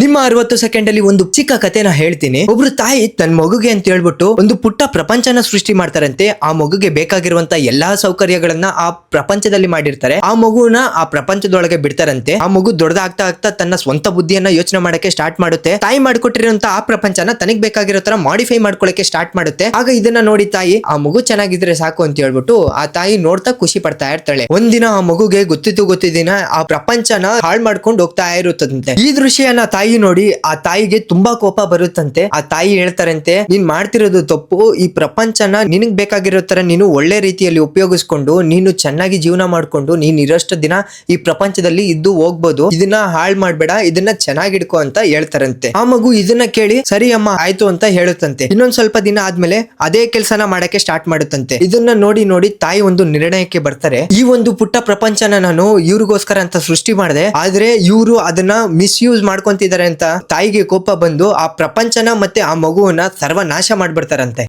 ನಿಮ್ಮ ಅರವತ್ತು ಸೆಕೆಂಡ್ ಅಲ್ಲಿ ಒಂದು ಚಿಕ್ಕ ಕಥೆನ ಹೇಳ್ತೀನಿ. ಒಬ್ರು ತಾಯಿ ತನ್ನ ಮಗುಗೆ ಅಂತ ಹೇಳ್ಬಿಟ್ಟು ಒಂದು ಪುಟ್ಟ ಪ್ರಪಂಚನ ಸೃಷ್ಟಿ ಮಾಡ್ತಾರಂತೆ. ಆ ಮಗುಗೆ ಬೇಕಾಗಿರುವಂತ ಎಲ್ಲಾ ಸೌಕರ್ಯಗಳನ್ನ ಆ ಪ್ರಪಂಚದಲ್ಲಿ ಮಾಡಿರ್ತಾರೆ. ಆ ಮಗುನ ಆ ಪ್ರಪಂಚದೊಳಗೆ ಬಿಡ್ತಾರಂತೆ. ಆ ಮಗು ದೊಡ್ಡದಾಗ್ತಾ ಆಗ್ತಾ ತನ್ನ ಸ್ವಂತ ಬುದ್ಧಿಯನ್ನ ಯೋಚನೆ ಮಾಡಕ್ಕೆ ಸ್ಟಾರ್ಟ್ ಮಾಡುತ್ತೆ. ತಾಯಿ ಮಾಡಿಕೊಟ್ಟಿರುವಂತ ಆ ಪ್ರಪಂಚನ ತನಗ್ ಬೇಕಾಗಿರೋ ತರ ಮಾಡಿಫೈ ಮಾಡ್ಕೊಳಕ್ಕೆ ಸ್ಟಾರ್ಟ್ ಮಾಡುತ್ತೆ. ಆಗ ಇದನ್ನ ನೋಡಿ ತಾಯಿ, ಆ ಮಗು ಚೆನ್ನಾಗಿದ್ರೆ ಸಾಕು ಅಂತ ಹೇಳ್ಬಿಟ್ಟು ಆ ತಾಯಿ ನೋಡ್ತಾ ಖುಷಿ ಪಡ್ತಾ ಇರ್ತಾಳೆ. ಒಂದಿನ ಆ ಮಗುಗೆ ಗೊತ್ತಿತ್ತು ಗೊತ್ತಿದಿನ ಆ ಪ್ರಪಂಚನ ಹಾಳು ಮಾಡ್ಕೊಂಡು ಹೋಗ್ತಾ ಇರುತ್ತಂತೆ. ಈ ದೃಶ್ಯನ ತಾಯಿ ನೋಡಿ ಆ ತಾಯಿಗೆ ತುಂಬಾ ಕೋಪ ಬರುತ್ತಂತೆ. ಆ ತಾಯಿ ಹೇಳ್ತಾರಂತೆ, ನೀನ್ ಮಾಡ್ತಿರೋದು ತಪ್ಪು. ಈ ಪ್ರಪಂಚನ ನಿನಗ್ ಬೇಕಾಗಿರೋ ತರ ನೀನು ಒಳ್ಳೆ ರೀತಿಯಲ್ಲಿ ಉಪಯೋಗಿಸ್ಕೊಂಡು, ನೀನು ಚೆನ್ನಾಗಿ ಜೀವನ ಮಾಡ್ಕೊಂಡು, ನೀನ್ ಇರೋಷ್ಟು ದಿನ ಈ ಪ್ರಪಂಚದಲ್ಲಿ ಇದ್ದು ಹೋಗ್ಬೋದು. ಇದನ್ನ ಹಾಳ್ ಮಾಡ್ಬೇಡ, ಇದನ್ನ ಚೆನ್ನಾಗಿಡ್ಕೊ ಅಂತ ಹೇಳ್ತಾರಂತೆ. ಆ ಮಗು ಇದನ್ನ ಕೇಳಿ, ಸರಿ ಅಮ್ಮ, ಆಯ್ತು ಅಂತ ಹೇಳುತ್ತಂತೆ. ಇನ್ನೊಂದ್ ಸ್ವಲ್ಪ ದಿನ ಆದ್ಮೇಲೆ ಅದೇ ಕೆಲಸನ ಮಾಡಕ್ಕೆ ಸ್ಟಾರ್ಟ್ ಮಾಡುತ್ತಂತೆ. ಇದನ್ನ ನೋಡಿ ನೋಡಿ ತಾಯಿ ಒಂದು ನಿರ್ಣಯಕ್ಕೆ ಬರ್ತಾರೆ. ಈ ಒಂದು ಪುಟ್ಟ ಪ್ರಪಂಚನ ನಾನು ಇವ್ರಿಗೋಸ್ಕರ ಅಂತ ಸೃಷ್ಟಿ ಮಾಡಿದೆ. ಆದ್ರೆ ಇವರು ಅದನ್ನ ಮಿಸ್ಯೂಸ್ ಮಾಡ್ಕೊಂತಿದ್ದಾರೆ ಅಂತ ತಾಯಿಗೆ ಕೋಪ ಬಂದು ಆ ಪ್ರಪಂಚನ ಮತ್ತೆ ಆ ಮಗುವನ್ನ ಸರ್ವನಾಶ ಮಾಡ್ಬಿಡ್ತಾರಂತೆ.